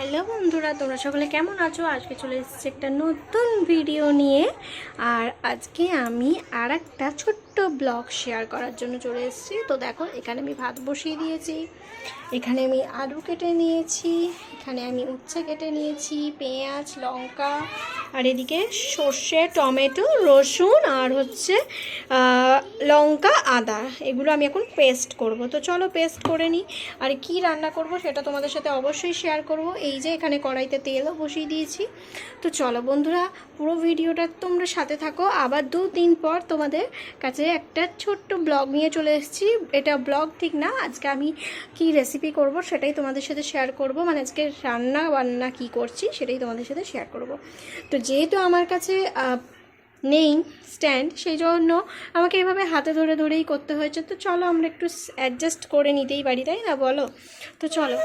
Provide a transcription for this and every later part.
Hello বন্ধুরা, তোমরা সকলে কেমন আছো? আজকে চলে এসেছি একটা নতুন ভিডিও নিয়ে। আর আজকে আমি আর একটা ছোট্ট ব্লগ শেয়ার করার জন্য চলে এসেছি। তো দেখো, এখানে আমি ভাত বসিয়ে দিয়েছি, এখানে আমি আলু কেটে নিয়েছি, এখানে আমি উচ্ছে কেটে নিয়েছি, পেঁয়াজ, লঙ্কা, আর এদিকে সর্ষে, টমেটো, রসুন, আর হচ্ছে লঙ্কা, আদা। এগুলো আমি এখন পেস্ট করব। তো চলো পেস্ট করে নিই। আর কি রান্না করব সেটা তোমাদের সাথে অবশ্যই শেয়ার করব। এই যে এখানে কড়াইতে তেলও বসিয়ে দিয়েছি। তো চলো বন্ধুরা, পুরো ভিডিওটা তোমরা সাথে থাকো। আবার দু দিন পর তোমাদের কাছে একটা ছোট্ট ব্লগ নিয়ে চলে এসেছি। এটা ব্লগ ঠিক না, আজকে আমি কি রেসিপি করব সেটাই তোমাদের সাথে শেয়ার করব। মানে আজকে রান্না বান্না কি করছি সেটাই তোমাদের সাথে শেয়ার করব। তো যেহেতু আমার কাছে নেই স্ট্যান্ড সেই জন্য আমাকে এভাবে হাতে ধরে ধরেই করতে হয়েছে। তো চলো আমরা একটু অ্যাডজাস্ট করে নিতেই পারি, তাই না বলো? তো চলো।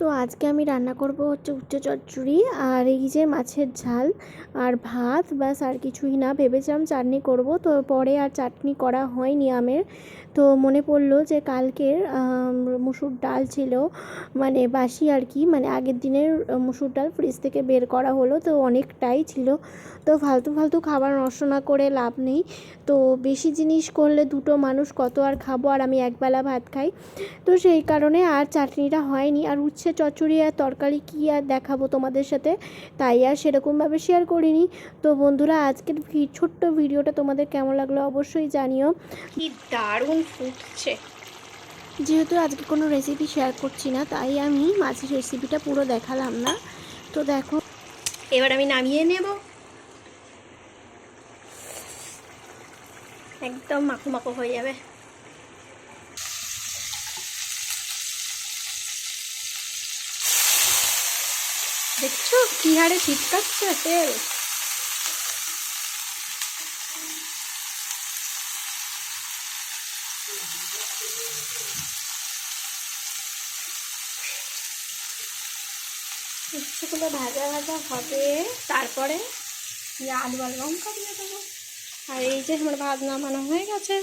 তো আজকে আমি রান্না করব হচ্ছে উচ্চ চচ্চড়ি আর এই যে মাছের ঝাল আর ভাত, ব্যাস আর কিছুই না। ভেবেছিলাম চাটনি করব, তো পরে আর চাটনি করা হয়নি আমের। তো মনে পড়ল যে কালকের মুসুর ডাল ছিল মানে বাসি আর কি মানে আগের দিনের মুসুর ডাল ফ্রিজ থেকে বের করা হলো, তো অনেকটাই ছিল। তো ফালতু ফালতু খাবার নষ্ট না করে লাভ নেই। তো বেশি জিনিস করলে দুটো মানুষ কত আর খাব, আর আমি একবেলা ভাত খাই। তো সেই কারণে আর চাটনিটা হয়নি। আর উচ্ছে চচ্চড়ি আর তরকারি কী আর দেখাবো তোমাদের সাথে? তাই আর সেরকমভাবে শেয়ার করিনি। তো বন্ধুরা আজকের ছোট্ট ভিডিওটা তোমাদের কেমন লাগল অবশ্যই জানিও। কি দারুণ ফুটছে। যেহেতু আজকে কোনো রেসিপি শেয়ার করছি না তাই আমি মাছের রেসিপিটা পুরো দেখালাম না। তো দেখো। এবার আমি নামিয়ে নেব। একদম মাখো মাখো হয়ে যাবে। দেখছ? কি হারে ছিটকাচ্ছে তেল উচ্ছেগুলো ভাজা ভাজা হবে। তারপরে আলু আর লঙ্কা দিয়ে দেবো। আর এই যে আমার ভাত নামানো হয়ে গেছে।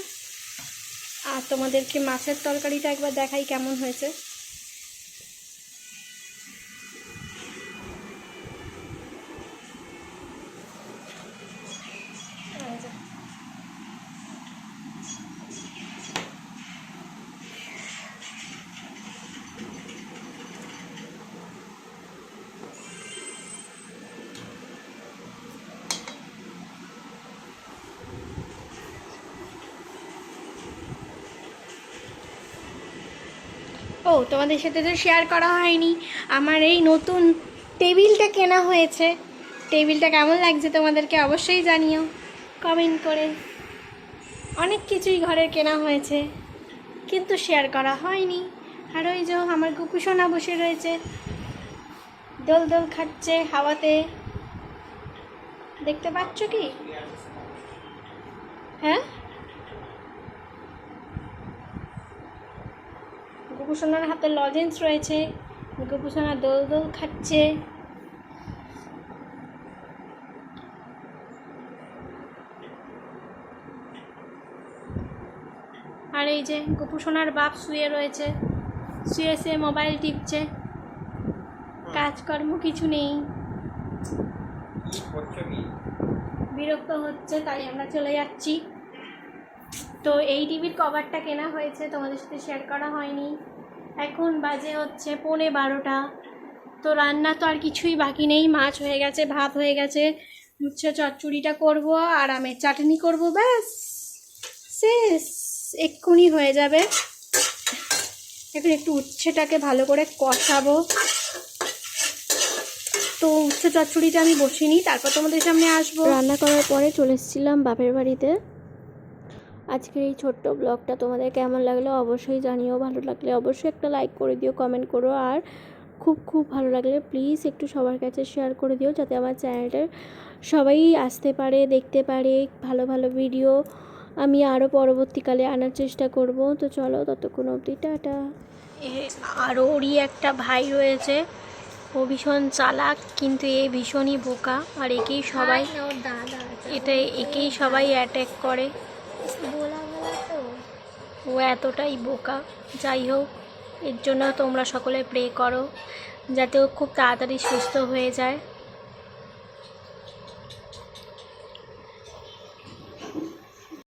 আর তোমাদেরকে মাছের তরকারিটা একবার দেখাই কেমন হয়েছে এই যে। ও, তোমাদের সাথে তো শেয়ার করা হয়নি। আমার এই নতুন টেবিলটা কেনা হয়েছে। টেবিলটা কেমন লাগছে তোমাদেরকে অবশ্যই জানিও। কমেন্ট করে। অনেক কিছুই ঘরের কেনা হয়েছে, কিন্তু শেয়ার করা হয়নি। আর ওই যে আমার কুকুসোনা বসে রয়েছে। দোল দোল খাচ্ছে হাওয়াতে। দেখতে পাচ্ছ কি? হ্যাঁ? গোপুসোনার হাতে লজেন্স রয়েছে। গোপুসোনা দোল দোল খাচ্ছে। আর এই যে গোপুসোনার বাপ শুয়ে রয়েছে। শুয়ে শুয়ে মোবাইল টিপছে। কাজকর্ম কিছু নেই। বিরক্ত হচ্ছে তাই আমরা চলে যাচ্ছি। তো এই টিভির কভারটা কেনা হয়েছে তোমাদের সাথে শেয়ার করা হয়নি। এখন বাজে হচ্ছে পৌনে বারোটা। তো রান্না তো আর কিছুই বাকি নেই, মাছ হয়ে গেছে, ভাত হয়ে গেছে। উচ্ছে চচ্চড়িটা করব, আর আমের চাটনি করব, ব্যাস। শেষ, এক্ষুনি হয়ে যাবে। এখন একটু উচ্ছেটাকে ভালো করে কষাবো। তো উচ্ছে চচ্চড়িটা আমি বসিনি, তারপর তোমাদের সামনে আসব। রান্না করার পরে চলে এসেছিলাম বাপের বাড়িতে। আজকের এই ছোট্ট ব্লগটা তোমাদের কেমন লাগল অবশ্যই জানিও ভালো লাগলে অবশ্যই একটা লাইক করে দিও কমেন্ট করো আর খুব খুব ভালো লাগলে প্লিজ একটু সবার কাছে শেয়ার করে দিও যাতে আমার চ্যানেলটার সবাই আসতে পারে দেখতে পারে ভালো ভালো ভিডিও আমি আরও পরবর্তীকালে আনার চেষ্টা করব। তো চলো ততক্ষণ অবধি টাটা। আর ওরই একটা ভাই রয়েছে ও ভীষণ চালাক কিন্তু এ ভীষণই বোকা আর একেই সবাই এটা একেই সবাই অ্যাটাক করে। ও এতটাই বোকা। যাই হোক, এর জন্য তোমরা সকলে প্রে করো, যাতে ও খুব তাড়াতাড়ি সুস্থ হয়ে যায়।